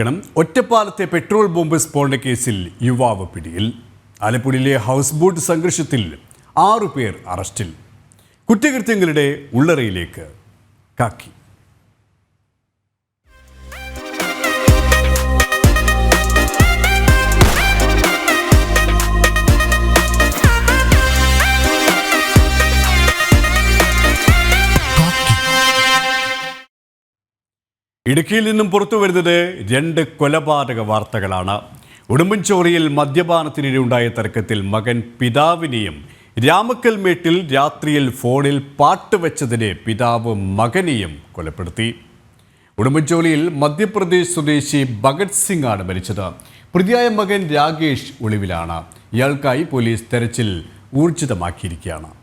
ക്ഷമിക്കണം ഒറ്റപ്പാലത്തെ petrol bomb സ്ഫോടന കേസിൽ യുവാവ് പിടിയിൽ. ആലപ്പുഴയിലെ ഹൗസ് ബോട്ട് സംഘർഷത്തിൽ ആറു പേർ അറസ്റ്റിൽ. കുറ്റകൃത്യങ്ങളുടെ ഉള്ളറയിലേക്ക്. കാക്കി. ഇടുക്കിയിൽ നിന്നും പുറത്തു വരുന്നത് രണ്ട് കൊലപാതക വാർത്തകളാണ്. ഉടുമ്പൻചോറിയിൽ മദ്യപാനത്തിനിടെയുണ്ടായ തർക്കത്തിൽ മകൻ പിതാവിനെയും രാമക്കൽമേട്ടിൽ രാത്രിയിൽ ഫോണിൽ പാട്ട് വെച്ചതിനെ പിതാവ് മകനെയും കൊലപ്പെടുത്തി. ഉടുമ്പൻചോലിയിൽ മധ്യപ്രദേശ് സ്വദേശി ഭഗത് സിംഗ് ആണ് മരിച്ചത്. പ്രതിയായ മകൻ രാകേഷ് ഒളിവിലാണ്. ഇയാൾക്കായി പോലീസ് തെരച്ചിൽ ഊർജിതമാക്കിയിരിക്കുകയാണ്.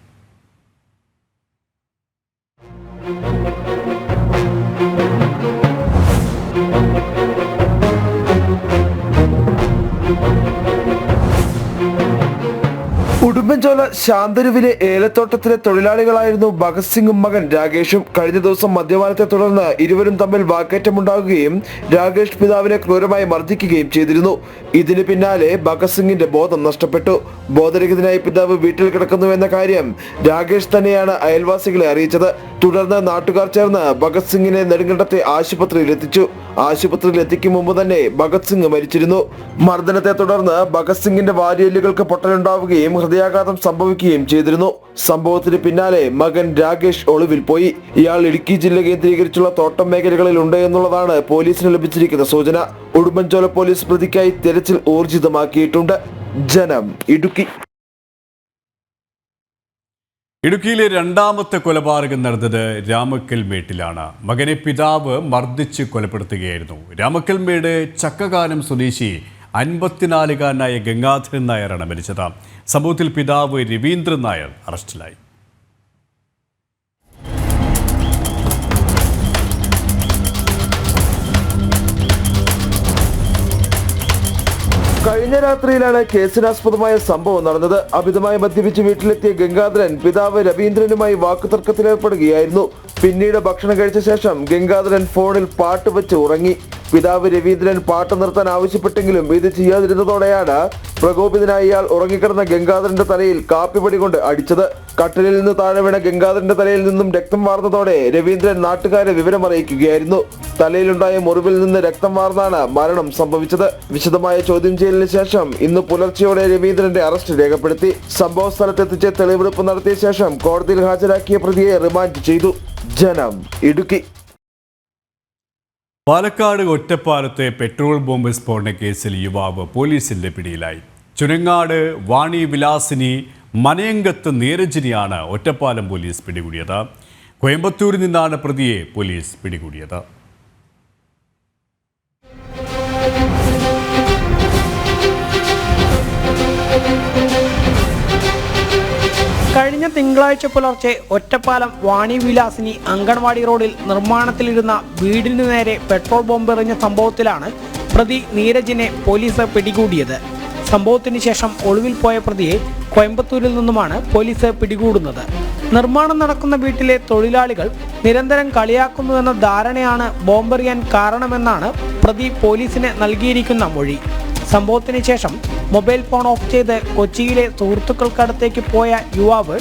ഉടുമ്പൻചോല ശാന്തരുവിലെ ഏലത്തോട്ടത്തിലെ തൊഴിലാളികളായിരുന്നു ഭഗത് സിംഗും മകൻ രാകേഷും. കഴിഞ്ഞ ദിവസം മദ്യപാനത്തെ തുടർന്ന് ഇരുവരും തമ്മിൽ വാക്കേറ്റമുണ്ടാകുകയും രാകേഷ് പിതാവിനെ ക്രൂരമായി മർദ്ദിക്കുകയും ചെയ്തിരുന്നു. ഇതിന് പിന്നാലെ ഭഗത് സിംഗിന്റെ ബോധം നഷ്ടപ്പെട്ടു. ബോധരഹിതനായി പിതാവ് വീട്ടിൽ കിടക്കുന്നുവെന്ന കാര്യം രാകേഷ് തന്നെയാണ് അയൽവാസികളെ അറിയിച്ചത്. തുടർന്ന് നാട്ടുകാർ ചേർന്ന് ഭഗത് സിംഗിനെ നെടുങ്കണ്ടത്തെ ആശുപത്രിയിൽ എത്തിച്ചു. ആശുപത്രിയിൽ എത്തിക്കും മുമ്പ് തന്നെ ഭഗത് സിംഗ് മരിച്ചിരുന്നു. മർദ്ദനത്തെ തുടർന്ന് ഭഗത് സിംഗിന്റെ വാരിയല്ലുകൾക്ക് പൊട്ടലുണ്ടാവുകയും ഹൃദയാഘാതം സംഭവിക്കുകയും ചെയ്തിരുന്നു. സംഭവത്തിന് പിന്നാലെ മകൻ രാകേഷ് ഒളിവിൽ പോയി. ഇയാൾ ഇടുക്കി ജില്ല കേന്ദ്രീകരിച്ചുള്ള തോട്ടം മേഖലകളിൽ ഉണ്ട് എന്നുള്ളതാണ് പോലീസിന് ലഭിച്ചിരിക്കുന്ന സൂചന. ഉടുമ്പൻചോല പോലീസ് പ്രതിക്കായി തെരച്ചിൽ ഊർജിതമാക്കിയിട്ടുണ്ട്. ജനം ഇടുക്കി. ഇടുക്കിയിലെ രണ്ടാമത്തെ കൊലപാതകം നടന്നത് രാമക്കൽമേട്ടിലാണ്. മകനെ പിതാവ് മർദ്ദിച്ച് കൊലപ്പെടുത്തുകയായിരുന്നു. രാമക്കൽമേട് ചക്കകാനം സ്വദേശി അൻപത്തിനാലുകാരനായ ഗംഗാധരൻ നായരാണ് മരിച്ചത്. സംഭവത്തിൽ പിതാവ് രവീന്ദ്രൻ നായർ അറസ്റ്റിലായി. കഴിഞ്ഞ രാത്രിയിലാണ് കേസിനാസ്പദമായ സംഭവം നടന്നത്. അമിതമായി മദ്യപിച്ച് വീട്ടിലെത്തിയ ഗംഗാധരൻ പിതാവ് രവീന്ദ്രനുമായി വാക്കുതർക്കത്തിലേർപ്പെടുകയായിരുന്നു. പിന്നീട് ഭക്ഷണം കഴിച്ച ശേഷം ഗംഗാധരൻ ഫോണിൽ പാട്ട് വെച്ച് ഉറങ്ങി. പിതാവ് രവീന്ദ്രൻ പാട്ട് നിർത്താൻ ആവശ്യപ്പെട്ടെങ്കിലും ഇത് ചെയ്യാതിരുന്നതോടെയാണ് പ്രകോപിതനായ ഇയാൾ ഉറങ്ങിക്കിടന്ന ഗംഗാധരന്റെ തലയിൽ കാപ്പിപടി കൊണ്ട് അടിച്ചത്. കട്ടിലിൽ നിന്ന് താഴെ വീണ ഗംഗാധരന്റെ തലയിൽ നിന്നും രക്തം വാർന്നതോടെ രവീന്ദ്രൻ നാട്ടുകാരെ വിവരം അറിയിക്കുകയായിരുന്നു. തലയിലുണ്ടായ മുറിവിൽ നിന്ന് രക്തം വാർന്നാണ് മരണം സംഭവിച്ചത്. വിശദമായ ചോദ്യം ചെയ്യലിന് ശേഷം ഇന്ന് പുലർച്ചെയോടെ രവീന്ദ്രന്റെ അറസ്റ്റ് രേഖപ്പെടുത്തി. സംഭവ സ്ഥലത്തെത്തിച്ച് തെളിവെടുപ്പ് നടത്തിയ ശേഷം കോടതിയിൽ ഹാജരാക്കിയ പ്രതിയെ റിമാൻഡ് ചെയ്തു. ജനം ഇടുക്കി. പാലക്കാട് ഒറ്റപ്പാലത്തെ പെട്രോൾ ബോംബ് സ്ഫോടന കേസിൽ യുവാവ് പോലീസിന്റെ പിടിയിലായി. ചുരങ്ങാട് വാണി വിലാസിനി മനയങ്കത്ത് നീരജിനിയാണ് ഒറ്റപ്പാലം പോലീസ് പിടികൂടിയത്. കോയമ്പത്തൂരിൽ നിന്നാണ് പ്രതിയെ പോലീസ് പിടികൂടിയത്. കഴിഞ്ഞ തിങ്കളാഴ്ച പുലർച്ചെ ഒറ്റപ്പാലം വാണിവിലാസിനി അങ്കൺവാടി റോഡിൽ നിർമ്മാണത്തിലിരുന്ന വീടിനു നേരെ പെട്രോൾ ബോംബ് എറിഞ്ഞ സംഭവത്തിലാണ് പ്രതി നീരജിനെ പോലീസ് പിടികൂടിയത്. സംഭവത്തിന് ശേഷം ഒളിവിൽ പോയ പ്രതിയെ കോയമ്പത്തൂരിൽ നിന്നുമാണ് പോലീസ് പിടികൂടുന്നത്. നിർമ്മാണം നടക്കുന്ന വീട്ടിലെ തൊഴിലാളികൾ നിരന്തരം കളിയാക്കുന്നുവെന്ന ധാരണയാണ് ബോംബെറിയാൻ കാരണമെന്നാണ് പ്രതി പോലീസിന് നൽകിയിരിക്കുന്ന മൊഴി. സംഭവത്തിന് ശേഷം മൊബൈൽ ഫോൺ ഓഫ് ചെയ്ത് കൊച്ചിയിലെ സുഹൃത്തുക്കൾക്കടുത്തേക്ക് പോയ യുവാവ്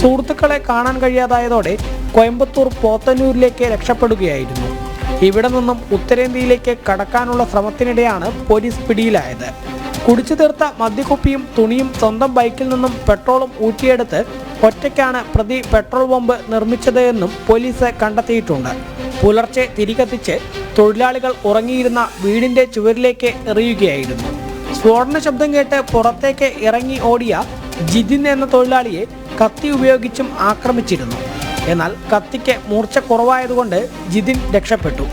സുഹൃത്തുക്കളെ കാണാൻ കഴിയാതായതോടെ കോയമ്പത്തൂർ പോത്തന്നൂരിലേക്ക് രക്ഷപ്പെടുകയായിരുന്നു. ഇവിടെ നിന്നും ഉത്തരേന്ത്യയിലേക്ക് കടക്കാനുള്ള ശ്രമത്തിനിടെയാണ് പോലീസ് പിടിയിലായത്. കുടിച്ചു തീർത്ത മദ്യക്കുപ്പിയും തുണിയും സ്വന്തം ബൈക്കിൽ നിന്നും പെട്രോളും ഊറ്റിയെടുത്ത് ഒറ്റയ്ക്കാണ് പ്രതി പെട്രോൾ ബോംബ് നിർമ്മിച്ചത് എന്നും പോലീസ് കണ്ടെത്തിയിട്ടുണ്ട്. പുലർച്ചെ തിരികെത്തിച്ച് തൊഴിലാളികൾ ഉറങ്ങിയിരുന്ന വീടിന്റെ ചുവരിലേക്ക് എറിയുകയായിരുന്നു. സ്ഫോടന ശബ്ദം കേട്ട് പുറത്തേക്ക് ഇറങ്ങി ഓടിയ ജിതിൻ എന്ന തൊഴിലാളിയെ കത്തി ഉപയോഗിച്ചും ആക്രമിച്ചിരുന്നു. എന്നാൽ കത്തിക്ക് മൂർച്ച കുറവായതുകൊണ്ട് ജിതിൻ രക്ഷപ്പെട്ടു.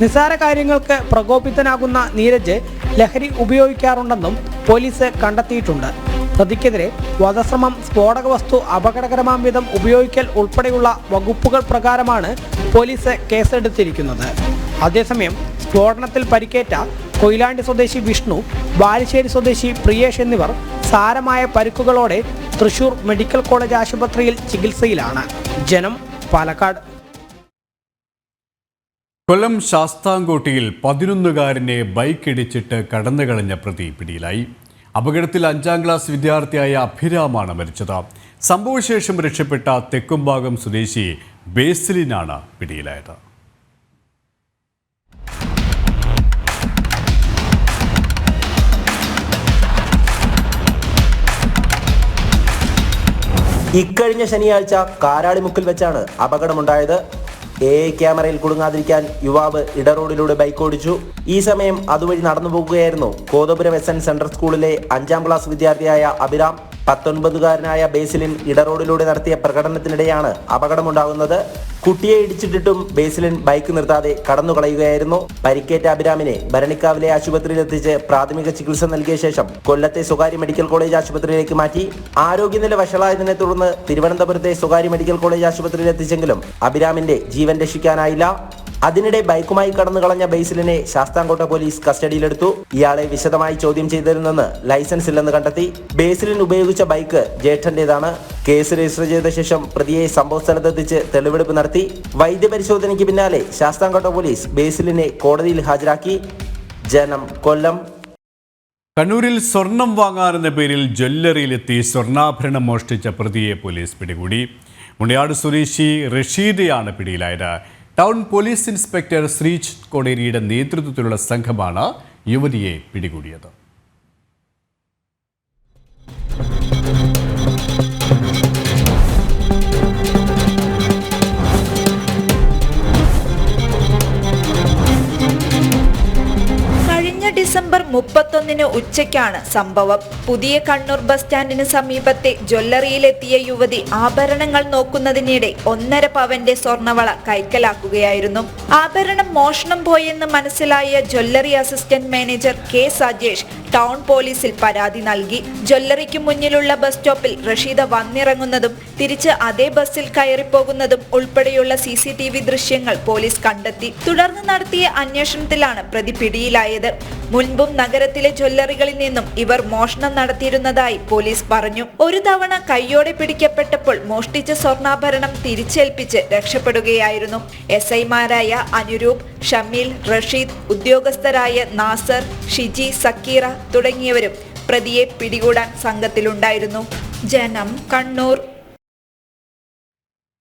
നിസാര കാര്യങ്ങൾക്ക് പ്രകോപിതനാകുന്ന നീരജ് ലഹരി ഉപയോഗിക്കാറുണ്ടെന്നും പോലീസ് കണ്ടെത്തിയിട്ടുണ്ട്. പ്രതിക്കെതിരെ വധശ്രമം സ്ഫോടക വസ്തു അപകടകരമാം വിധം ഉപയോഗിക്കൽ ഉൾപ്പെടെയുള്ള വകുപ്പുകൾ പ്രകാരമാണ് പോലീസ് കേസെടുത്തിരിക്കുന്നത്. അതേസമയം സ്ഫോടനത്തിൽ പരിക്കേറ്റ കൊയിലാണ്ടി സ്വദേശി വിഷ്ണു ബാലുശ്ശേരി സ്വദേശി പ്രിയേഷ് എന്നിവർ സാരമായ പരിക്കുകളോടെ തൃശൂർ മെഡിക്കൽ കോളേജ് ആശുപത്രിയിൽ ചികിത്സയിലാണ്. ജനം പാലക്കാട്. കൊല്ലം ശാസ്താംകോട്ടിയിൽ പതിനൊന്നുകാരനെ ബൈക്കിടിച്ചിട്ട് കടന്നുകളഞ്ഞ പ്രതി പിടിയിലായി. അപകടത്തിൽ അഞ്ചാം ക്ലാസ് വിദ്യാർത്ഥിയായ അഭിരാമാണ് മരിച്ചത്. സംഭവശേഷം രക്ഷപ്പെട്ട തെക്കുംഭാഗം സ്വദേശി ബേസിലിനാണ് പിടിയിലായത്. ഇക്കഴിഞ്ഞ ശനിയാഴ്ച കാരാളിമുക്കിൽ വെച്ചാണ് അപകടമുണ്ടായത്. എ ക്യാമറയിൽ കുടുങ്ങാതിരിക്കാൻ യുവാവ് ഇടറോഡിലൂടെ ബൈക്ക് ഓടിച്ചു. ഈ സമയം അതുവഴി നടന്നു പോകുകയായിരുന്നു കോതപുരം എസ് എൻ സെൻട്രൽ സ്കൂളിലെ അഞ്ചാം ക്ലാസ് വിദ്യാർത്ഥിയായ അഭിരാം. പത്തൊൻപതുകാരനായ ബേസിലിൻ ഇടറോഡിലൂടെ നടത്തിയ പ്രകടനത്തിനിടെയാണ് അപകടമുണ്ടാകുന്നത്. കുട്ടിയെ ഇടിച്ചിട്ടിട്ടും ബേസിലിൻ ബൈക്ക് നിർത്താതെ കടന്നു കളയുകയായിരുന്നു പരിക്കേറ്റ അഭിരാമിനെ ഭരണിക്കാവിലെ ആശുപത്രിയിൽ എത്തിച്ച് പ്രാഥമിക ചികിത്സ നൽകിയ ശേഷം കൊല്ലത്തെ സ്വകാര്യ മെഡിക്കൽ കോളേജ് ആശുപത്രിയിലേക്ക് മാറ്റി. ആരോഗ്യനില വഷളായതിനെ തുടർന്ന് തിരുവനന്തപുരത്തെ സ്വകാര്യ മെഡിക്കൽ കോളേജ് ആശുപത്രിയിൽ എത്തിച്ചെങ്കിലും അഭിരാമിന്റെ ജീവൻ രക്ഷിക്കാനായില്ല. അതിനിടെ ബൈക്കുമായി കടന്നു കളഞ്ഞ ബേസിലിനെ ശാസ്താംകോട്ട പോലീസ് കസ്റ്റഡിയിലെടുത്തു. ഇയാളെ വിശദമായി ചോദ്യം ചെയ്തതിൽ നിന്ന് ലൈസൻസ് ഇല്ലെന്ന് കണ്ടെത്തി. ബേസിലിൻ ഉപയോഗിച്ച ബൈക്ക് ജേഠന്റേതാണ് കേസ് രജിസ്റ്റർ ചെയ്ത ശേഷം പ്രതിയെ സംഭവ സ്ഥലത്തെത്തിച്ച് തെളിവെടുപ്പ് നടത്തി. വൈദ്യപരിശോധനയ്ക്ക് പിന്നാലെ ശാസ്താംകോട്ട പോലീസ് ബേസിലിനെ കോടതിയിൽ ഹാജരാക്കി. ജനം കൊല്ലം. കണ്ണൂരിൽ സ്വർണം വാങ്ങാനെന്ന പേരിൽ ജ്വല്ലറിയിലെത്തി സ്വർണാഭരണം മോഷ്ടിച്ച പ്രതിയെ പോലീസ് പിടികൂടി. മുണ്ടയാട് സ്വദേശി റഷീദയാണ് പിടിയിലായത്. ടൗൺ പോലീസ് ഇൻസ്പെക്ടർ ശ്രീജ് കോടേരിയുടെ നേതൃത്വത്തിലുള്ള സംഘമാണ് യുവതിയെ പിടികൂടിയത്. മുപ്പത്തൊന്നിന് ഉച്ചയ്ക്കാണ് സംഭവം. പുതിയ കണ്ണൂർ ബസ് സ്റ്റാൻഡിന് സമീപത്തെ ജ്വല്ലറിയിലെത്തിയ യുവതി ആഭരണങ്ങൾ നോക്കുന്നതിനിടെ ഒന്നര പവന്റെ സ്വർണവള കൈക്കലാക്കുകയായിരുന്നു. ആഭരണം മോഷണം പോയെന്ന് മനസ്സിലായ jewellery assistant manager K Sajesh town പോലീസിൽ പരാതി നൽകി. ജ്വല്ലറിക്ക് മുന്നിലുള്ള ബസ് സ്റ്റോപ്പിൽ റഷീദ വന്നിറങ്ങുന്നതും തിരിച്ച് അതേ ബസ്സിൽ കയറിപ്പോകുന്നതും ഉൾപ്പെടെയുള്ള സി സി ടി വി ദൃശ്യങ്ങൾ പോലീസ് കണ്ടെത്തി. തുടർന്ന് നടത്തിയ അന്വേഷണത്തിലാണ് പ്രതി പിടിയിലായത്. മുൻപും നഗരത്തിലെ ജ്വല്ലറികളിൽ നിന്നും ഇവർ മോഷണം നടത്തിയിരുന്നതായി പോലീസ് പറഞ്ഞു. ഒരു തവണ കൈയോടെ പിടിക്കപ്പെട്ടപ്പോൾ മോഷ്ടിച്ച സ്വർണാഭരണം തിരിച്ചേൽപ്പിച്ച് രക്ഷപ്പെടുകയായിരുന്നു. എസ് ഐമാരായ അനുരൂപ് ഷമീൽ റഷീദ് ഉദ്യോഗസ്ഥരായ നാസർ ഷിജി സക്കീറ തുടങ്ങിയവരും പ്രതിയെ പിടികൂടാൻ സംഘത്തിലുണ്ടായിരുന്നു. ജനം കണ്ണൂർ.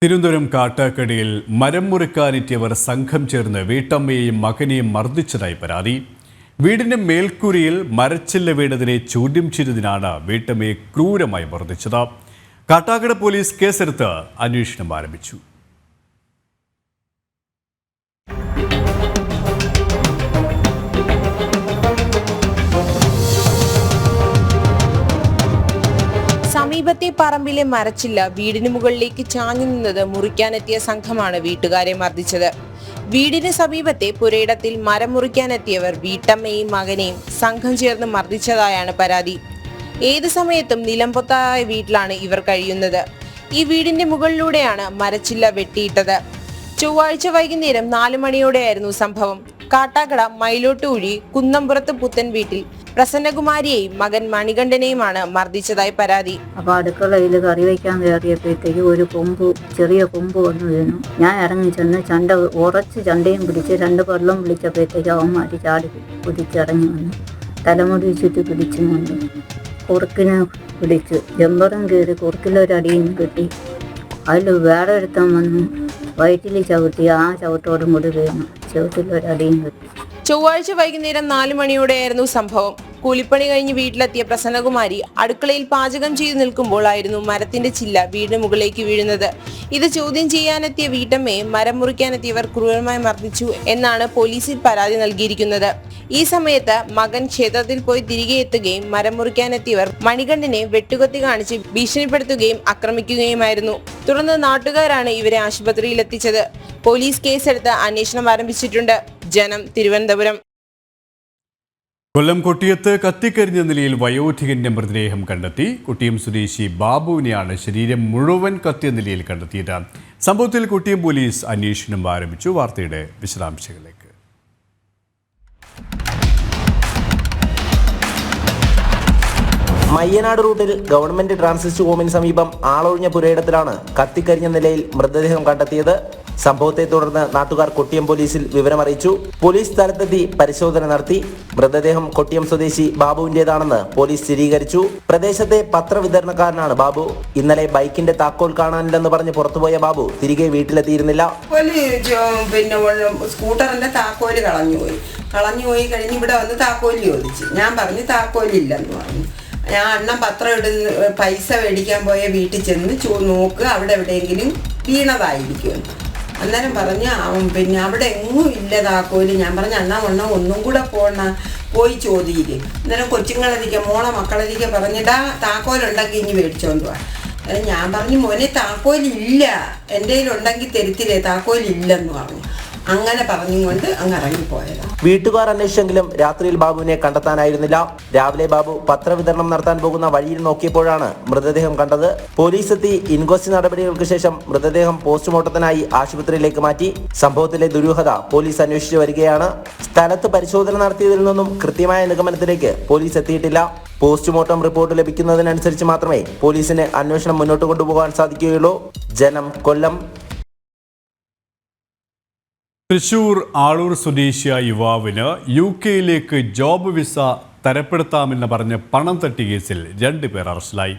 തിരുവനന്തപുരം കാട്ടാക്കടിയിൽ മരം മുറിക്കാനെത്തിയവർ സംഘം ചേർന്ന് വീട്ടമ്മയെയും മകനെയും മർദ്ദിച്ചതായി പരാതി. വീടിന്റെ മേൽക്കൂരിയിൽ മരച്ചില്ല വീണതിനെ ചോദ്യം ചെയ്തതിനാണ് വീട്ടമ്മയെ ക്രൂരമായി മർദ്ദിച്ചത്. കാട്ടാക്കട പോലീസ് കേസെടുത്ത് അന്വേഷണം ആരംഭിച്ചു. സമീപത്തെ പറമ്പിലെ മരച്ചില്ല വീടിന് മുകളിലേക്ക് ചാഞ്ഞു നിന്നത് മുറിക്കാനെത്തിയ സംഘമാണ് വീട്ടുകാരെ മർദ്ദിച്ചത്. വീടിന് സമീപത്തെ പുരയിടത്തിൽ മരം മുറിക്കാനെത്തിയവർ വീട്ടമ്മയും മകനെയും സംഘം ചേർന്ന് മർദ്ദിച്ചതായാണ് പരാതി. ഏത് സമയത്തും നിലംപൊത്തായ വീട്ടിലാണ് ഇവർ കഴിയുന്നത്. ഈ വീടിന്റെ മുകളിലൂടെയാണ് മരച്ചില്ല വെട്ടിയിട്ടത്. ചൊവ്വാഴ്ച വൈകുന്നേരം നാലു മണിയോടെയായിരുന്നു സംഭവം. കാട്ടാക്കട മയിലോട്ടുകുഴി കുന്നംപുറത്ത് പുത്തൻ വീട്ടിൽ പ്രസന്നകുമാരിയെയും മകൻ മണികണ്ഠനെയുമാണ് മർദ്ദിച്ചതായി പരാതി. അപ്പൊ അടുക്കളയിൽ കറി വയ്ക്കാൻ കയറിയപ്പോഴത്തേക്ക് ഒരു കൊമ്പ് ചെറിയ കൊമ്പ് വന്നു വീണു. ഞാൻ ഇറങ്ങി ചെന്ന് ചണ്ട ഉറച്ച് ചണ്ടയും പിടിച്ച് രണ്ട് വെള്ളം വിളിച്ചപ്പോഴത്തേക്ക് അവന്മാർ ചാടി കുതിച്ചിറങ്ങി വന്നു. തലമുടി ചുറ്റി പിടിച്ചു കൊണ്ട് കുറുക്കിനെ പിടിച്ചു ജമ്പറും കയറി കുറുക്കിലൊരടിയും കിട്ടി. അതിൽ വേറെ ഒരുത്തം വന്നു. വയറ്റിൽ ചവിട്ടി ആ ചവിട്ടോടും കൂടി വീണു. ഒരു കിട്ടി ചൊവ്വാഴ്ച വൈകുന്നേരം നാലു മണിയോടെയായിരുന്നു സംഭവം. കൂലിപ്പണി കഴിഞ്ഞ് വീട്ടിലെത്തിയ പ്രസന്നകുമാരി അടുക്കളയിൽ പാചകം ചെയ്തു നിൽക്കുമ്പോഴായിരുന്നു മരത്തിന്റെ ചില്ല വീടിന് മുകളിലേക്ക് വീഴുന്നത്. ഇത് ചോദ്യം ചെയ്യാനെത്തിയ വീട്ടമ്മയെ മരം മുറിക്കാനെത്തിയവർ ക്രൂരമായി മർദ്ദിച്ചു എന്നാണ് പോലീസിൽ പരാതി നൽകിയിരിക്കുന്നത്. ഈ സമയത്ത് മകൻ ക്ഷേത്രത്തിൽ പോയി തിരികെ എത്തുകയും മരം മുറിക്കാനെത്തിയവർ മണികണ്ഠനെ വെട്ടുകത്തി കാണിച്ച് ഭീഷണിപ്പെടുത്തുകയും ആക്രമിക്കുകയുമായിരുന്നു. തുടർന്ന് നാട്ടുകാരാണ് ഇവരെ ആശുപത്രിയിൽ എത്തിച്ചത് പോലീസ് കേസെടുത്ത് അന്വേഷണം ആരംഭിച്ചിട്ടുണ്ട്. ജനം തിരുവനന്തപുരം. കൊല്ലം കൊട്ടിയത്ത് കത്തിക്കരിഞ്ഞ നിലയിൽ വയോധികന്റെ മൃതദേഹം കണ്ടെത്തി. കൊട്ടിയം സ്വദേശി ബാബുവിനെയാണ് ശരീരം മുഴുവൻ കത്തിയ നിലയിൽ കണ്ടെത്തിയത്. സംഭവത്തിൽ കൊട്ടിയം പോലീസ് അന്വേഷണം ആരംഭിച്ചു. വാർത്തയുടെ വിശദാംശങ്ങളിലേക്ക്. മയ്യനാട് റൂട്ടിൽ ഗവൺമെന്റ് ട്രാൻസിസ്റ്റ് ഹോമിന് സമീപം ആളൊഴിഞ്ഞ പുരയിടത്തിലാണ് കത്തിക്കരിഞ്ഞ നിലയിൽ മൃതദേഹം കണ്ടെത്തിയത്. സംഭവത്തെ തുടർന്ന് നാട്ടുകാർ കൊട്ടിയം പോലീസിൽ വിവരമറിയിച്ചു. പോലീസ് സ്ഥലത്തെത്തി പരിശോധന നടത്തി. മൃതദേഹം കൊട്ടിയം സ്വദേശി ബാബുവിന്റേതാണെന്ന് പോലീസ് സ്ഥിരീകരിച്ചു. പ്രദേശത്തെ പത്രവിതരണക്കാരനാണ് ബാബു. ഇന്നലെ ബൈക്കിന്റെ താക്കോൽ കാണാനില്ലെന്ന് പറഞ്ഞ് പുറത്തുപോയ ബാബു തിരികെ വീട്ടിലെത്തിയിരുന്നില്ല. പിന്നെ സ്കൂട്ടറിന്റെ താക്കോൽ കളഞ്ഞുപോയി കളഞ്ഞുപോയി കഴിഞ്ഞ് ഇവിടെ വന്ന് താക്കോൽ ചോദിച്ചു. ഞാൻ പറഞ്ഞു താക്കോലില്ലെന്ന് പറഞ്ഞു. ഞാൻ അണ്ണൻ പത്രം ഇടുന്ന പൈസ മേടിക്കാൻ പോയ വീട്ടിൽ ചെന്ന് നോക്ക് അവിടെ എവിടെയെങ്കിലും വീണതായിരിക്കും അന്നേരം പറഞ്ഞ പിന്നെ അവിടെ എങ്ങും ഇല്ല ഞാൻ പറഞ്ഞ അന്നാ വണ്ണം ഒന്നും കൂടെ പോണ. പോയി ചോദിയില്ലേ അന്നേരം കൊച്ചുങ്ങളതിരിക്കുക മോളെ മക്കളതിരിക്കുക പറഞ്ഞിട്ടാ താക്കോലുണ്ടെങ്കിൽ ഇനി മേടിച്ചോണ്ട് പോവാ ഞാൻ പറഞ്ഞു മോനെ താക്കോലില്ല. എന്റെ കയ്യിലുണ്ടെങ്കിൽ തരുത്തില്ലേ താക്കോലില്ലെന്ന് പറഞ്ഞു. അങ്ങനെ പറഞ്ഞുകൊണ്ട് അങ്ങ് ഇറങ്ങിപ്പോയതാണ് വീട്ടുകാർ അന്വേഷിച്ചെങ്കിലും രാത്രിയിൽ ബാബുവിനെ കണ്ടെത്താനായിരുന്നില്ല. രാവിലെ ബാബു പത്രവിതരണം നടത്താൻ പോകുന്ന വഴിയിൽ നോക്കിയപ്പോഴാണ് മൃതദേഹം കണ്ടത്. പോലീസ് എത്തി ഇൻക്വസ്റ്റ് നടപടികൾക്ക് ശേഷം മൃതദേഹം പോസ്റ്റ്മോർട്ടത്തിനായി ആശുപത്രിയിലേക്ക് മാറ്റി. സംഭവത്തിലെ ദുരൂഹത പോലീസ് അന്വേഷിച്ചു വരികയാണ്. സ്ഥലത്ത് പരിശോധന നടത്തിയതിൽ നിന്നും കൃത്യമായ നിഗമനത്തിലേക്ക് പോലീസ് എത്തിയിട്ടില്ല. പോസ്റ്റ്മോർട്ടം റിപ്പോർട്ട് ലഭിക്കുന്നതിനനുസരിച്ച് മാത്രമേ പോലീസിന് അന്വേഷണം മുന്നോട്ട് കൊണ്ടുപോകാൻ സാധിക്കുകയുള്ളൂ. ജനം കൊല്ലം. തൃശൂർ ആളൂർ സ്വദേശിയായ യുവാവിന് യു കെയിലേക്ക് ജോബ് വിസ തരപ്പെടുത്താമെന്ന് പറഞ്ഞ് പണം തട്ടി കേസിൽ രണ്ടുപേർ അറസ്റ്റിലായി.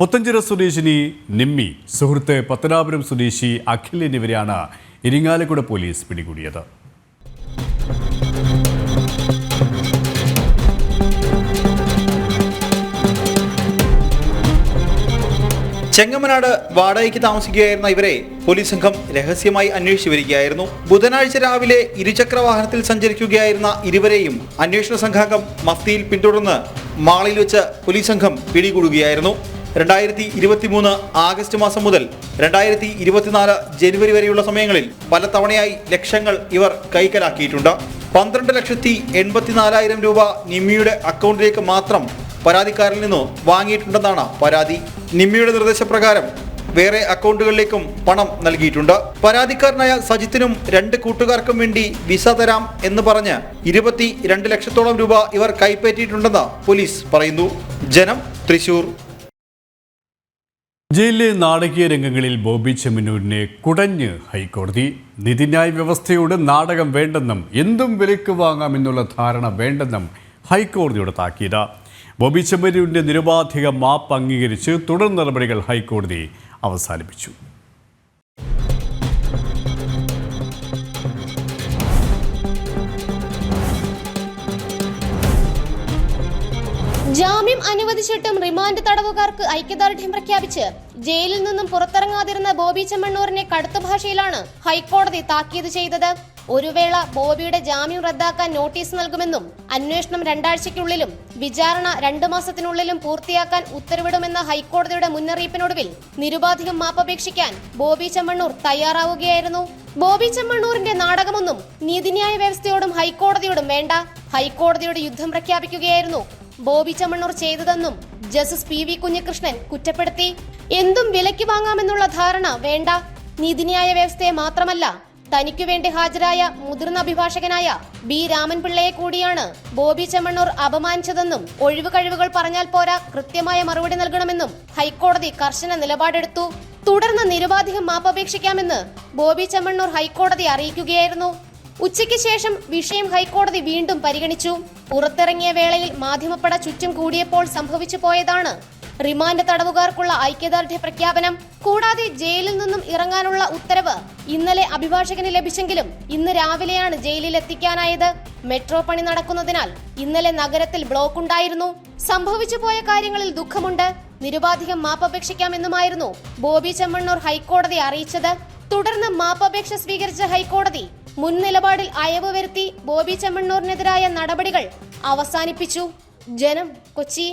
പുത്തഞ്ചിറ സ്വദേശിനി നിമ്മി സുഹൃത്ത് പത്തനാപുരം സ്വദേശി അഖിൽ എന്നിവരെയാണ് ഇരിങ്ങാലക്കുട പോലീസ് പിടികൂടിയത്. ചെങ്ങമനാട് വാടകയ്ക്ക് താമസിക്കുകയായിരുന്ന ഇവരെ പോലീസ് സംഘം രഹസ്യമായി അന്വേഷിച്ചു വരികയായിരുന്നു. ബുധനാഴ്ച രാവിലെ ഇരുചക്ര വാഹനത്തിൽ സഞ്ചരിക്കുകയായിരുന്ന ഇരുവരെയും അന്വേഷണ സംഘാംഗം മഫ്തിയിൽ പിന്തുടർന്ന് മാളിൽ വെച്ച് പോലീസ് സംഘം പിടികൂടുകയായിരുന്നു. രണ്ടായിരത്തി ഇരുപത്തി മൂന്ന് ആഗസ്റ്റ് മാസം മുതൽ രണ്ടായിരത്തി ഇരുപത്തിനാല് ജനുവരി വരെയുള്ള സമയങ്ങളിൽ പല തവണയായി ലക്ഷങ്ങൾ ഇവർ കൈക്കലാക്കിയിട്ടുണ്ട്. പന്ത്രണ്ട് ലക്ഷത്തി എൺപത്തിനാലായിരം രൂപ നിമ്മിയുടെ അക്കൗണ്ടിലേക്ക് മാത്രം പരാതിക്കാരിൽ നിന്ന് വാങ്ങിയിട്ടുണ്ടെന്നാണ് പരാതി. നിമ്മിയുടെ നിർദ്ദേശപ്രകാരം വേറെ അക്കൗണ്ടുകളിലേക്കും പണം നൽകിയിട്ടുണ്ട്. പരാതിക്കാരനായ സജിത്തിനും രണ്ട് കൂട്ടുകാർക്കും വേണ്ടി വിസ തരാം എന്ന് പറഞ്ഞ് ഇരുപത്തി രണ്ട് ലക്ഷത്തോളം രൂപ ഇവർ കൈപ്പറ്റിയിട്ടുണ്ടെന്ന് പോലീസ് പറയുന്നു. ജനം തൃശൂർ. ജയിലിലെ നാടകീയ രംഗങ്ങളിൽ ബോബി ചെമ്മന്നൂരിനെ കുടഞ്ഞ് ഹൈക്കോടതി. നീതിന്യായ വ്യവസ്ഥയോട് നാടകം വേണ്ടെന്നും എന്തും വിലക്ക് വാങ്ങാമെന്നുള്ള ധാരണ വേണ്ടെന്നും ഹൈക്കോടതിയുടെ താക്കീത്. ബോബി ചെമ്മനൂരിന്റെ നിരുപാധിക മാപ്പ് അംഗീകരിച്ച് തുടർ നടപടികൾ ഹൈക്കോടതി അവസാനിപ്പിച്ചു. ജാമ്യം റിമാൻഡ് തടവുകാർക്ക് ഐക്യദാർഢ്യം പ്രഖ്യാപിച്ച് ജയിലിൽ നിന്നും പുറത്തിറങ്ങാതിരുന്ന ബോബി ചെമ്മണ്ണൂരിനെ കടുത്ത ഭാഷയിലാണ് ഹൈക്കോടതി താക്കീത് ചെയ്തത്. ഒരു വേള ബോബിയുടെ ജാമ്യം റദ്ദാക്കാൻ നോട്ടീസ് നൽകുമെന്നും അന്വേഷണം രണ്ടാഴ്ചയ്ക്കുള്ളിലും വിചാരണ രണ്ടു മാസത്തിനുള്ളിലും പൂർത്തിയാക്കാൻ ഉത്തരവിടുമെന്ന ഹൈക്കോടതിയുടെ മുന്നറിയിപ്പിനൊടുവിൽ നിരുപാധികം മാപ്പപേക്ഷിക്കാൻ ബോബി ചെമ്മണ്ണൂർ തയ്യാറാവുകയായിരുന്നു. ബോബി ചെമ്മണ്ണൂരിന്റെ നാടകമൊന്നും നീതിന്യായ വ്യവസ്ഥയോടും ഹൈക്കോടതിയോടും വേണ്ട. ഹൈക്കോടതിയുടെ യുദ്ധം പ്രഖ്യാപിക്കുകയായിരുന്നു ബോബി ചമ്മണ്ണൂർ ചെയ്തതെന്നും ജസ്റ്റിസ് പി വി കുഞ്ഞികൃഷ്ണൻ കുറ്റപ്പെടുത്തി. എന്തും വിലയ്ക്ക് വാങ്ങാമെന്നുള്ള ധാരണ വേണ്ട. നീതിന്യായ വ്യവസ്ഥയെ മാത്രമല്ല തനിക്കു വേണ്ടി ഹാജരായ മുതിർന്ന അഭിഭാഷകനായ ബി രാമൻപിള്ളയെ കൂടിയാണ് ബോബി ചെമ്മണ്ണൂർ അപമാനിച്ചതെന്നും ഒഴിവ് കഴിവുകൾ പറഞ്ഞാൽ പോരാ കൃത്യമായ മറുപടി നൽകണമെന്നും ഹൈക്കോടതി കർശന നിലപാടെടുത്തു. തുടർന്ന് നിരുപാധികം മാപ്പപേക്ഷിക്കാമെന്ന് ബോബി ചെമ്മണ്ണൂർ ഹൈക്കോടതി അറിയിക്കുകയായിരുന്നു. ഉച്ചയ്ക്ക് ശേഷം വിഷയം ഹൈക്കോടതി വീണ്ടും പരിഗണിച്ചു. പുറത്തിറങ്ങിയ വേളയിൽ മാധ്യമപ്പട ചുറ്റും കൂടിയപ്പോൾ സംഭവിച്ചു പോയതാണ്. റിമാൻഡ് തടവുകാർക്കുള്ള ഐക്യദാർഢ്യ പ്രഖ്യാപനം കൂടാതെ ജയിലിൽ നിന്നും ഇറങ്ങാനുള്ള ഉത്തരവ് ഇന്നലെ അഭിഭാഷകന് ലഭിച്ചെങ്കിലും ഇന്ന് രാവിലെയാണ് ജയിലിൽ എത്തിക്കാനായത് മെട്രോ പണി നടക്കുന്നതിനാൽ ഇന്നലെ നഗരത്തിൽ ബ്ലോക്ക് ഉണ്ടായിരുന്നു സംഭവിച്ചു പോയ കാര്യങ്ങളിൽ ദുഃഖമുണ്ട്. നിരുപാധികം മാപ്പപേക്ഷിക്കാമെന്നുമായിരുന്നു ബോബി ചെമ്മണ്ണൂർ ഹൈക്കോടതി അറിയിച്ചത്. തുടർന്ന് മാപ്പപേക്ഷ സ്വീകരിച്ച ഹൈക്കോടതി മുൻ നിലപാടിൽ അയവ് വരുത്തി ബോബി ചെമ്മണ്ണൂരിനെതിരായ നടപടികൾ അവസാനിപ്പിച്ചു. ജനം കൊച്ചി.